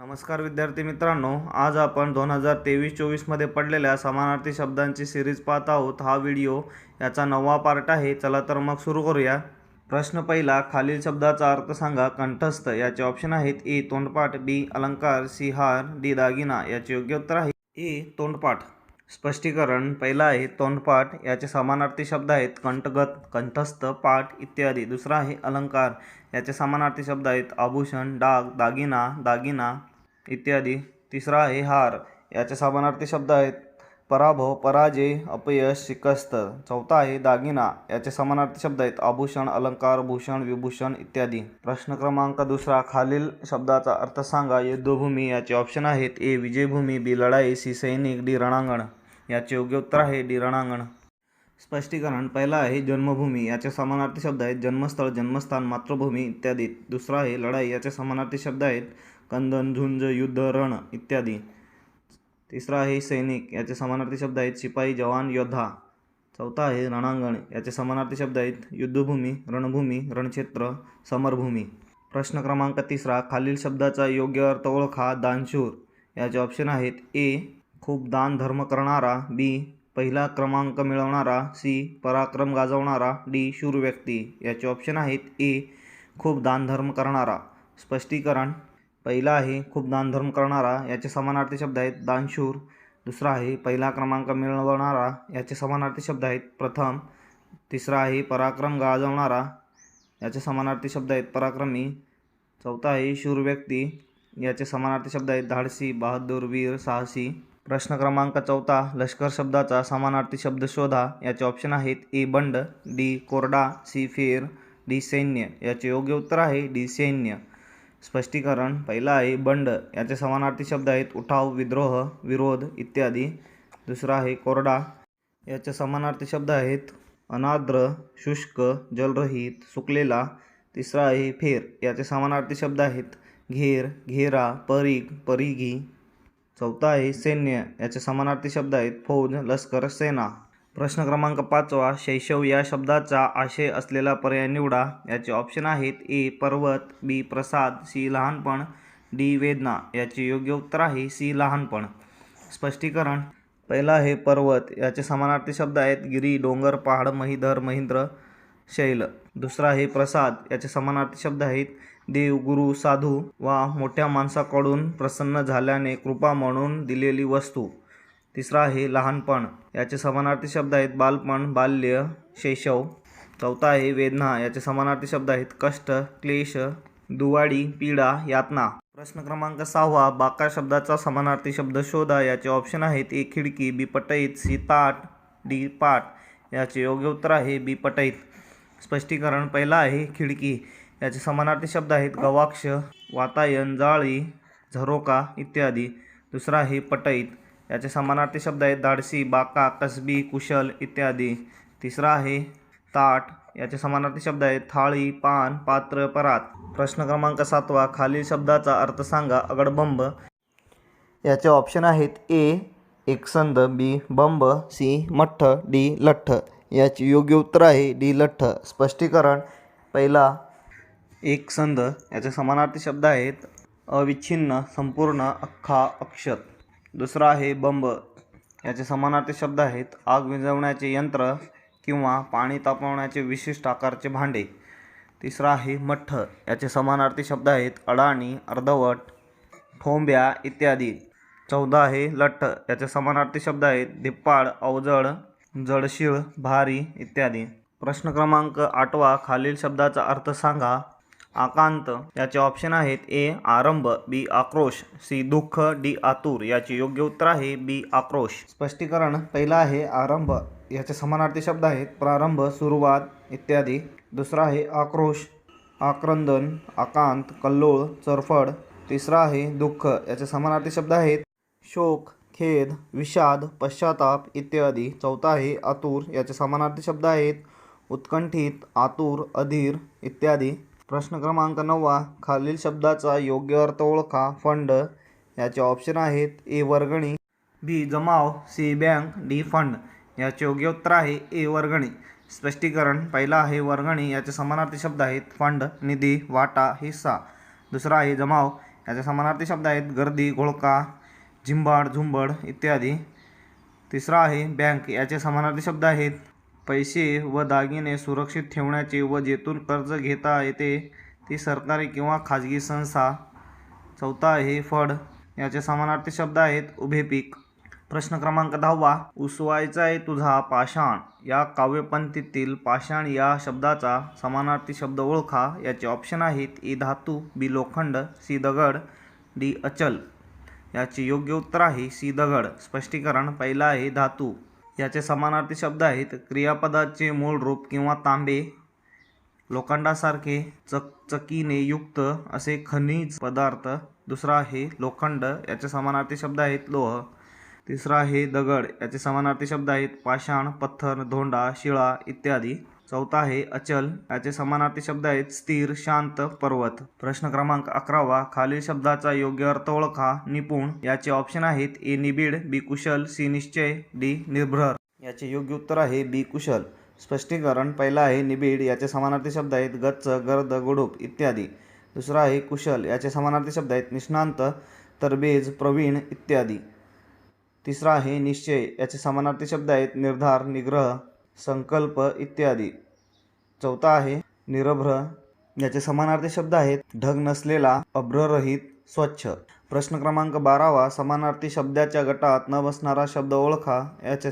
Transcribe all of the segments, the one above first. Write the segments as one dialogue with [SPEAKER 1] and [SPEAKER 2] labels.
[SPEAKER 1] नमस्कार विद्यार्थी मित्रांनो आज आपण दोन हजार तेवीस चोवीसमध्ये पडलेल्या समानार्थी शब्दांची सिरीज पाहत आहोत. हा व्हिडिओ याचा नववा पार्ट आहे. चला तर मग सुरू करूया. प्रश्न पहिला खालील शब्दाचा अर्थ सांगा. कंठस्थ याचे ऑप्शन आहेत. ए तोंडपाठ. बी अलंकार. सी हार. डी दागिना. याचे योग्य उत्तर आहे. ए तोंडपाठ. स्पष्टीकरण. पहिला आहे तोंडपाठ. याचे समानार्थी शब्द आहेत. कंठगत कंठस्थ पाठ इत्यादी. दुसरा आहे अलंकार. याचे समानार्थी शब्द आहेत. आभूषण डाग दागिना दागिना. इत्यादी. तिसरा आहे हार. याचे समानार्थी शब्द आहेत. पराभव पराजय अपयश शिकस्त. चौथा आहे दागिना. याचे समानार्थी शब्द आहेत. आभूषण अलंकार भूषण विभूषण इत्यादी. प्रश्न क्रमांक दुसरा. खालील शब्दाचा अर्थ सांगा. युद्धभूमी याचे ऑप्शन आहेत. ए. विजयभूमी बी. लढाई सी. सैनिक डी. रणांगण. याचे योग्य उत्तर आहे डी. रणांगण. स्पष्टीकरण. पहिला आहे जन्मभूमी. याचे समानार्थी शब्द आहेत. जन्मस्थळ जन्मस्थान मातृभूमी इत्यादी. दुसरा आहे लढाई. याचे समानार्थी शब्द आहेत. कंदन झुंज युद्ध रण इत्यादी. तिसरा आहे सैनिक. याचे समानार्थी शब्द आहेत शिपाई जवान योद्धा. चौथा आहे रणांगण. याचे समानार्थी शब्द आहेत युद्धभूमी रणभूमी रणक्षेत्र समरभूमी. प्रश्न क्रमांक तिसरा खालील शब्दाचा योग्य अर्थ ओळखा दानशूर. याचे ऑप्शन आहेत ए खूप दान धर्म करणारा बी पहिला क्रमांक मिळवणारा सी पराक्रम गाजवणारा डी शूर व्यक्ती. याचे ऑप्शन आहेत ए खूप दानधर्म करणारा. स्पष्टीकरण पहिला आहे खूप दानधर्म करणारा याचे समानार्थी शब्द आहेत दानशूर. दुसरा आहे पहिला क्रमांक मिळवणारा याचे समानार्थी शब्द आहेत प्रथम. तिसरा आहे पराक्रम गाजवणारा याचे समानार्थी शब्द आहेत पराक्रमी. चौथा आहे शूर व्यक्ती याचे समानार्थी शब्द आहेत धाडसी बहादूर वीर साहसी. प्रश्न क्रमांक चौथा लष्कर शब्दाचा समानार्थी शब्द शोधा. याचे ऑप्शन आहेत ए बंड डी कोरडा सी फेर डी सैन्य. याचे योग्य उत्तर आहे डी सैन्य. स्पष्टीकरण पहिला आहे बंड. याचे समानार्थी शब्द आहेत उठाव विद्रोह विरोध इत्यादी. दुसरा आहे कोरडा. याचे समानार्थी शब्द आहेत अनाद्र शुष्क जलरहित सुकलेला. तिसरा आहे फेर. याचे समानार्थी शब्द आहेत घेर घेरा परीग परिघी. चौथा आहे सैन्य. याचे समानार्थी शब्द आहेत फौज लष्कर सेना. प्रश्न क्रमांक पाचवा शैशव या शब्दाचा आशय असलेला पर्याय निवडा. याचे ऑप्शन आहेत ए पर्वत बी प्रसाद सी लहानपण डी वेदना. याचे योग्य उत्तर आहे सी लहानपण. स्पष्टीकरण पहिला आहे पर्वत. याचे समानार्थी शब्द आहेत गिरी डोंगर पहाड महिधर महिंद्र शैल. दुसरा आहे प्रसाद. याचे समानार्थी शब्द आहेत देव गुरु साधू वा मोठ्या माणसाकडून प्रसन्न झाल्याने कृपा म्हणून दिलेली वस्तू. तिसरा आहे लहानपण. याचे समानार्थी शब्द आहेत बालपण बाल्य शैशव. चौथा आहे वेदना. याचे समानार्थी शब्द आहेत कष्ट क्लेश दुवाडी पीडा यातना. प्रश्न क्रमांक सहावा बाका शब्दाचा समानार्थी शब्द शोधा. याचे ऑप्शन आहेत ए खिडकी बी पटईत सी ताट डी पाट. याचे योग्य उत्तर आहे बी पटईत. स्पष्टीकरण पहिला आहे खिडकी. याचे समानार्थी शब्द आहेत गवाक्ष वातायन जाळी झरोका इत्यादी. दुसरा आहे पटईत. याचे समानार्थी शब्द आहेत धाडसी बाका कसबी कुशल इत्यादी. तिसरा आहे ताट. याचे समानार्थी शब्द आहेत थाळी पान पात्र परात. प्रश्न क्रमांक सातवा खालील शब्दाचा अर्थ सांगा अगडबंब. याचे ऑप्शन आहेत ए एकसंद बी बंब सी मठ्ठ डी लठ्ठ. याचे योग्य उत्तर आहे डी लठ्ठ. स्पष्टीकरण पहिला एकसंद याचे समानार्थी शब्द आहेत अविच्छिन्न संपूर्ण अख्खा अक्षत. दुसरा आहे बंब. याचे समानार्थी शब्द आहेत. आग विझवण्याचे यंत्र किंवा पाणी तापवण्याचे विशिष्ट आकारचे भांडे. तिसरा आहे मठ्ठ. याचे समानार्थी शब्द आहेत. अडाणी अर्धवट ठोंब्या इत्यादी. चौदा आहे लठ्ठ. याचे समानार्थी शब्द आहेत. धिप्पाड अवजड जडशीळ भारी इत्यादी. प्रश्न क्रमांक आठवा खालील शब्दाचा अर्थ सांगा. आकांत. याचे ऑप्शन आहेत ए आरंभ बी आक्रोश सी दुःख डी आतुर. याचे योग्य उत्तर आहे बी आक्रोश. स्पष्टीकरण पहिला आहे आरंभ. याचे समानार्थी शब्द आहेत प्रारंभ सुरुवात इत्यादी. दुसरा आहे आक्रोश आक्रंदन आकांत कल्लोळ चरफड. तिसरा आहे दुःख. याचे समानार्थी शब्द आहेत शोक खेद विषाद पश्चाताप इत्यादी. चौथा आहे आतुर. याचे समानार्थी शब्द आहेत उत्कंठित आतुर अधीर इत्यादी. प्रश्न क्रमांक नववा खालील शब्दाचा योग्य अर्थ ओळखा. फंड याचे ऑप्शन आहेत ए वर्गणी बी जमाव सी बँक डी फंड. याचे योग्य उत्तर आहे ए वर्गणी. स्पष्टीकरण पहिला आहे वर्गणी याचे समानार्थी शब्द आहेत फंड निधी वाटा हिस्सा. दुसरा आहे जमाव याचे समानार्थी शब्द आहेत गर्दी घोळका झिंबाड झुंबड इत्यादी. तिसरा आहे बँक याचे समानार्थी शब्द आहेत पैसे व दागिने सुरक्षित ठेवण्याचे व जेथून कर्ज घेता येते ती सरकारी किंवा खाजगी संस्था. चौथा आहे फड. याचे समानार्थी शब्द आहेत उभे पीक. प्रश्न क्रमांक दहावा. उसवायचा आहे तुझा पाषाण. या काव्यपंथीतील पाषाण या शब्दाचा समानार्थी शब्द ओळखा. याचे ऑप्शन आहेत ए धातू बी लोखंड सी दगड डी अचल. याचे योग्य उत्तर आहे सी दगड. स्पष्टीकरण पहिला आहे धातू. याचे समानार्थी शब्द आहेत. क्रियापदाचे मूळ रूप किंवा तांबे लोखंडासारखे चकचकीने युक्त असे खनिज पदार्थ. दुसरा आहे लोखंड याचे समानार्थी शब्द आहेत लोह. तिसरा आहे दगड याचे समानार्थी शब्द आहेत पाषाण पत्थर धोंडा शिळा इत्यादी. चौथा आहे अचल. याचे समानार्थी शब्द आहेत स्थिर शांत पर्वत. प्रश्न क्रमांक अकरावा खालील शब्दाचा योग्य अर्थ ओळखा. निपुण. याचे ऑप्शन आहेत ए निबिड बी कुशल सी निश्चय डी निर्भर. याचे योग्य उत्तर आहे बी कुशल. स्पष्टीकरण पहिला आहे निबिड. याचे समानार्थी शब्द आहेत गच्च गर्द गुडूप इत्यादी. दुसरा आहे कुशल. याचे समानार्थी शब्द आहेत निष्णांत तरबेज प्रवीण इत्यादी. तिसरा आहे निश्चय. याचे समानार्थी शब्द आहेत निर्धार निग्रह. संकल्प इत्यादी. चौथा आहे निरभ्र. याचे समानार्थी शब्द आहेत ढग नसलेला अभ्ररहित स्वच्छ. प्रश्न क्रमांक बारावा समानार्थी शब्दाच्या गटात न बसणारा शब्द ओळखा. याचे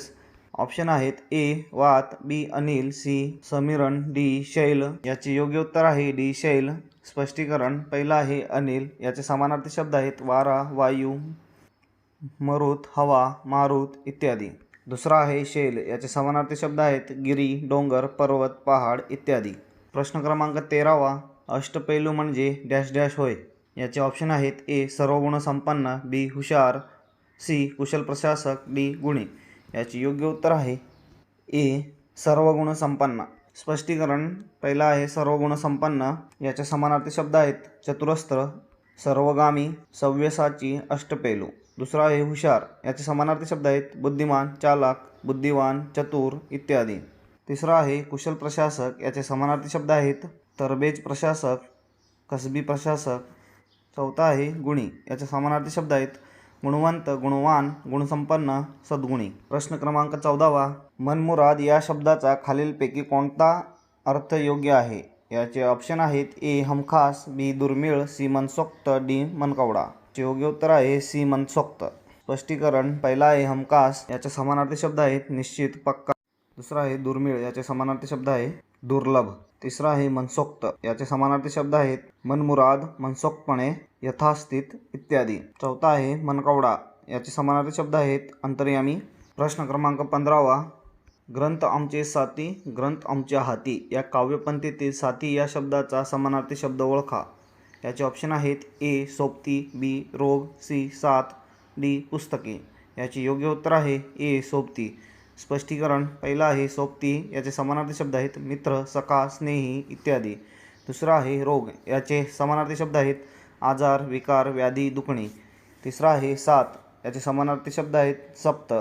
[SPEAKER 1] ऑप्शन आहेत ए वात बी अनिल सी समीरण डी शैल. याचे योग्य उत्तर आहे डी शैल. स्पष्टीकरण पहिला आहे अनिल. याचे समानार्थी शब्द आहेत वारा वायू मरुत हवा मारुत इत्यादी. दुसरा आहे शैल. याचे समानार्थी शब्द आहेत गिरी डोंगर पर्वत पहाड इत्यादी. प्रश्न क्रमांक तेरावा अष्टपैलू म्हणजे डॅश डॅश होय. याचे ऑप्शन आहेत ए सर्वगुण संपन्न बी हुशार सी कुशल प्रशासक डी गुणे. याचे योग्य उत्तर आहे ए सर्वगुण संपन्न. स्पष्टीकरण पहिला आहे सर्वगुण संपन्न. याचे समानार्थी शब्द आहेत चतुरस्त्र सर्वगामी सव्यसाची अष्टपैलू दुसरा आहे हुशार. याचे समानार्थी शब्द आहेत बुद्धिमान चालाक बुद्धिवान चतुर इत्यादी. तिसरा आहे कुशल प्रशासक. याचे समानार्थी शब्द आहेत तरबेज प्रशासक कसबी प्रशासक. चौथा आहे गुणी. याचे समानार्थी शब्द आहेत गुणवंत गुणवान गुणसंपन्न सद्गुणी. प्रश्न क्रमांक चौदावा. मनमुराद या शब्दाचा खालीलपैकी कोणता अर्थ योग्य आहे? याचे ऑप्शन आहेत ए हमखास बी दुर्मिळ सी मनसोक्त डी मनकवडा. चे योग्य उत्तर आहे सी मनसोक्त स्पष्टीकरण पहिला आहे हमखास याचे समानार्थी शब्द आहेत निश्चित पक्का. दुसरा आहे दुर्मिळ याचे समानार्थी शब्द आहे दुर्लभ. तिसरा आहे मनसोक्त याचे समानार्थी शब्द आहेत मनमुराद मनसोक्तपणे यथास्थित इत्यादी. चौथा आहे मनकवडा याचे समानार्थी शब्द आहेत अंतर्यामी. प्रश्न क्रमांक पंधरावा ग्रंथ आमचे साथी ग्रंथ आमच्या हाती. या काव्यपंथीतील साथी या शब्दाचा समानार्थी शब्द ओळखा. याचे ऑप्शन आहेत ए सोबती बी रोग सी सात डी पुस्तके. याचे योग्य उत्तर आहे ए सोबती. स्पष्टीकरण पहिलं आहे सोबती. याचे समानार्थी शब्द आहेत मित्र सखा स्नेही इत्यादी. दुसरा आहे रोग. याचे समानार्थी शब्द आहेत आजार विकार व्याधी दुखणे. तिसरा आहे सात. याचे समानार्थी शब्द आहेत सप्त.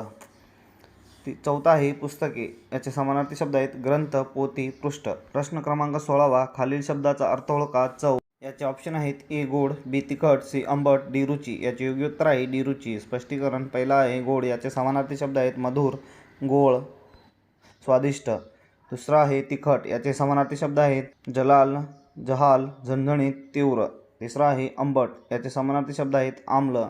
[SPEAKER 1] ती चौथा आहे पुस्तके. याचे समानार्थी शब्द आहेत ग्रंथ पोती पृष्ठ. प्रश्न क्रमांक सोळावा. खालील शब्दाचा अर्थ ओळखा. चौ याचे ऑप्शन आहेत ए गोड बी तिखट सी आंबट डी रुची. याचे योग्य उत्तर आहे डी रुची. स्पष्टीकरण पहिला आहे गोड. याचे समानार्थी शब्द आहेत मधुर गोळ स्वादिष्ट. दुसरा आहे तिखट. याचे समानार्थी शब्द आहेत जलाल जहाल झणझणीत तीव्र. तिसरा आहे आंबट. याचे समानार्थी शब्द आहेत आम्ल.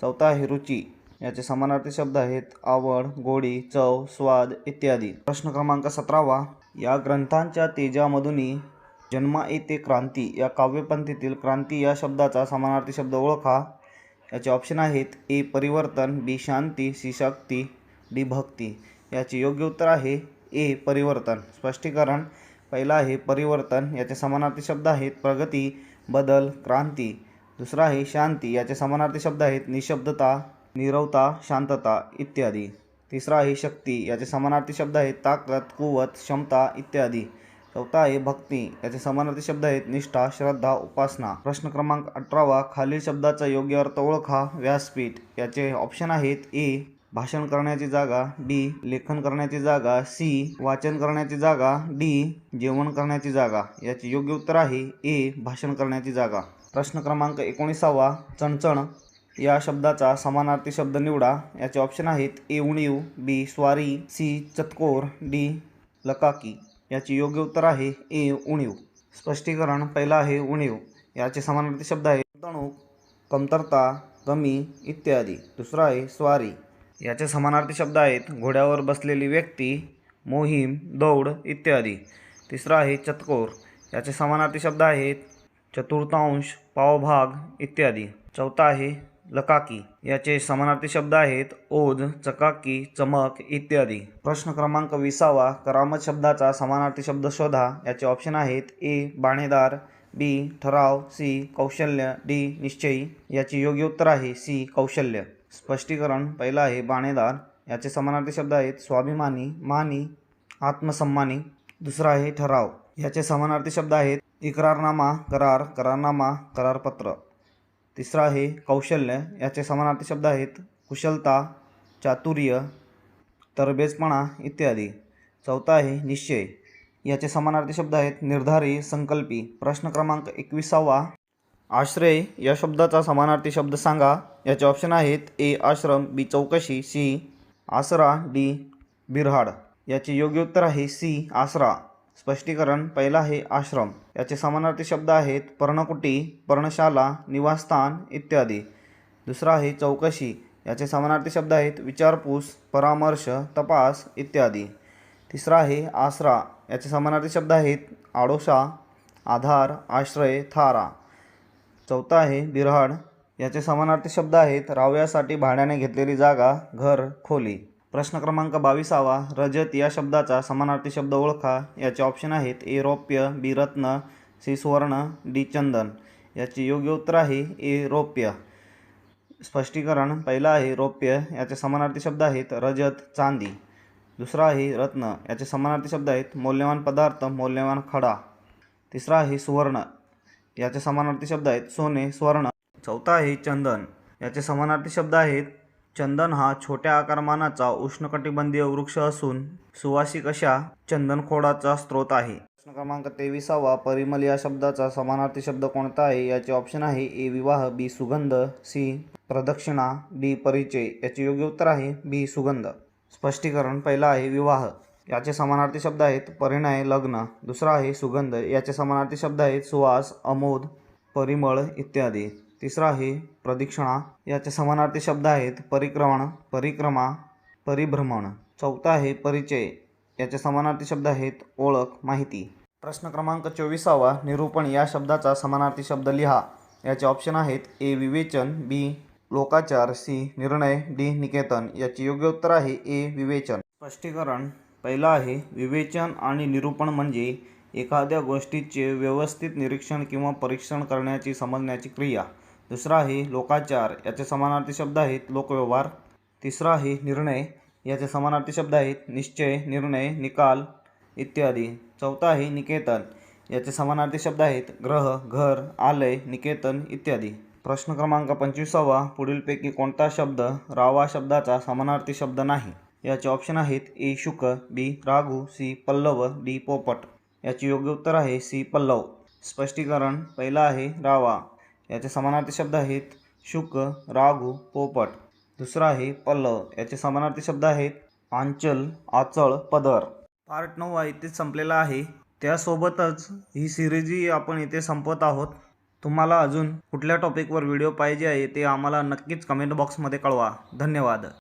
[SPEAKER 1] चौथा आहे रुची. याचे समानार्थी शब्द आहेत आवड गोडी चव स्वाद इत्यादी. प्रश्न क्रमांक सतरावा. या ग्रंथांच्या तेजामधूनही जन्मा येते क्रांती. या काव्यपंथीतील क्रांती या शब्दाचा समानार्थी शब्द ओळखा. याचे ऑप्शन आहेत ए परिवर्तन बी शांती सी शक्ती डी भक्ती. याचे योग्य उत्तर आहे ए परिवर्तन. स्पष्टीकरण पहिला आहे परिवर्तन. याचे समानार्थी शब्द आहेत प्रगती बदल क्रांती. दुसरा आहे शांती. याचे समानार्थी शब्द आहेत निशब्दता निरवता शांतता इत्यादी. तिसरा आहे शक्ती. याचे समानार्थी शब्द आहेत ताकद कुवत क्षमता इत्यादी. चौथा आहे भक्ती. याचे समानार्थी शब्द आहेत निष्ठा श्रद्धा उपासना. प्रश्न क्रमांक अठरावा खालील शब्दाचा योग्य अर्थ ओळखा. व्यासपीठ. याचे ऑप्शन आहेत ए भाषण करण्याची जागा बी लेखन करण्याची जागा सी वाचन करण्याची जागा डी जेवण करण्याची जागा. याचे योग्य उत्तर आहे ए भाषण करण्याची जागा. प्रश्न क्रमांक एकोणीसावा चणचण. या शब्दाचा समानार्थी शब्द निवडा. याचे ऑप्शन आहेत ए उणीव बी स्वारी सी चतकोर डी लकाकी. याचे योग्य उत्तर आहे ए उणीव. स्पष्टीकरण पहिलं आहे उणीव. याचे समानार्थी शब्द आहे गुंतवणूक कमतरता कमी इत्यादी. दुसरा आहे स्वारी. याचे समानार्थी शब्द आहेत घोड्यावर बसलेली व्यक्ती मोहीम दौड इत्यादी. तिसरा आहे चतकोर. याचे समानार्थी शब्द आहेत चतुर्थांश पावभाग इत्यादी. चौथा आहे लकाकी याचे समानार्थी शब्द आहेत ओझ चकाकी चमक इत्यादी. प्रश्न क्रमांक विसावा करामत शब्दाचा समानार्थी शब्द शोधा. याचे ऑप्शन आहेत ए बाणेदार बी ठराव सी कौशल्य डी निश्चयी. याचे योग्य उत्तर आहे सी कौशल्य. स्पष्टीकरण पहिलं आहे बाणेदार. याचे समानार्थी शब्द आहेत स्वाभिमानी मानी आत्मसन्मानी. दुसरा आहे ठराव. याचे समानार्थी शब्द आहेत इकरारनामा करार करारनामा करारपत्र. तिसरा आहे कौशल्य. याचे समानार्थी शब्द आहेत कुशलता चातुर्य तरबेजपणा इत्यादी. चौथा आहे निश्चय. याचे समानार्थी शब्द आहेत निर्धारी संकल्पी. प्रश्न क्रमांक एकविसावा. आश्रय या शब्दाचा समानार्थी शब्द सांगा. याचे ऑप्शन आहेत ए आश्रम बी चौकशी सी आसरा डी बिरहाड. याचे योग्य उत्तर आहे सी आसरा. स्पष्टीकरण पहिलं आहे आश्रम. याचे समानार्थी शब्द आहेत पर्णकुटी पर्णशाला निवासस्थान इत्यादी. दुसरा आहे चौकशी. याचे समानार्थी शब्द आहेत विचारपूस परामर्श तपास इत्यादी. तिसरा आहे आसरा. याचे समानार्थी शब्द आहेत आडोशा आधार आश्रय थारा. चौथा आहे बिरहाड. याचे समानार्थी शब्द आहेत राव्यासाठी भाड्याने घेतलेली जागा घर खोली. प्रश्न क्रमांक बावीसावा रजत या शब्दाचा समानार्थी शब्द ओळखा. याचे ऑप्शन आहेत ए रौप्य बी रत्न सी सुवर्ण डी चंदन. याचे योग्य उत्तर आहे ए रौप्य. स्पष्टीकरण पहिला आहे रौप्य याचे समानार्थी शब्द आहेत रजत चांदी. दुसरा आहे रत्न याचे समानार्थी शब्द आहेत मौल्यवान पदार्थ मौल्यवान खडा. तिसरा आहे सुवर्ण याचे समानार्थी शब्द आहेत सोने स्वर्ण. चौथा आहे चंदन याचे समानार्थी शब्द आहेत चंदन हा छोट्या आकारमानाचा उष्णकटिबंधीय वृक्ष असून सुवासिक अशा चंदनखोडाचा स्रोत आहे. प्रश्न क्रमांक तेविसावा परिमल या शब्दाचा समानार्थी शब्द कोणता आहे? याचे ऑप्शन आहे ए विवाह बी सुगंध सी प्रदक्षिणा डी परिचय. याचे योग्य उत्तर आहे बी सुगंध. स्पष्टीकरण पहिला आहे विवाह. याचे समानार्थी शब्द आहेत परिणय लग्न. दुसरा आहे सुगंध. याचे समानार्थी शब्द आहेत सुवास अमोद परिमळ इत्यादी. तिसरा आहे प्रदक्षिणा. याचे समानार्थी शब्द आहेत परिक्रमण परिक्रमा परिभ्रमण. चौथा आहे परिचय. याचे समानार्थी शब्द आहेत ओळख माहिती. प्रश्न क्रमांक चोवीसावा निरूपण. या शब्दाचा समानार्थी शब्द लिहा. याचे ऑप्शन आहेत ए विवेचन बी लोकाचार सी निर्णय डी निकेतन. याचे योग्य उत्तर आहे ए विवेचन. स्पष्टीकरण. पहिला आहे विवेचन आणि निरूपण म्हणजे एखाद्या गोष्टीचे व्यवस्थित निरीक्षण किंवा परीक्षण करण्याची समजण्याची क्रिया. दुसरा आहे लोकाचार याचे समानार्थी शब्द आहेत लोकव्यवहार. तिसरा आहे निर्णय याचे समानार्थी शब्द आहेत निश्चय निर्णय निकाल इत्यादी. चौथा आहे निकेतन याचे समानार्थी शब्द आहेत ग्रह घर आलय निकेतन इत्यादी. प्रश्न क्रमांक पंचवीसावा पुढीलपैकी कोणता शब्द रावा शब्दाचा समानार्थी शब्द नाही? याचे ऑप्शन आहेत ए शुक बी राघू सी पल्लव डी पोपट. याचे योग्य उत्तर आहे सी पल्लव. स्पष्टीकरण पहिला आहे रावा. याचे समानार्थी शब्द आहेत शुक राघू पोपट. दुसरा आहे पल्लव. याचे समानार्थी शब्द आहेत आंचल आचळ पदर. पार्ट नऊ हा इथेच संपलेला आहे. त्यासोबतच ही सिरीजही आपण इथे संपवत आहोत. तुम्हाला अजून कुठल्या टॉपिकवर व्हिडिओ पाहिजे आहे ते आम्हाला नक्कीच कमेंट बॉक्समध्ये कळवा. धन्यवाद.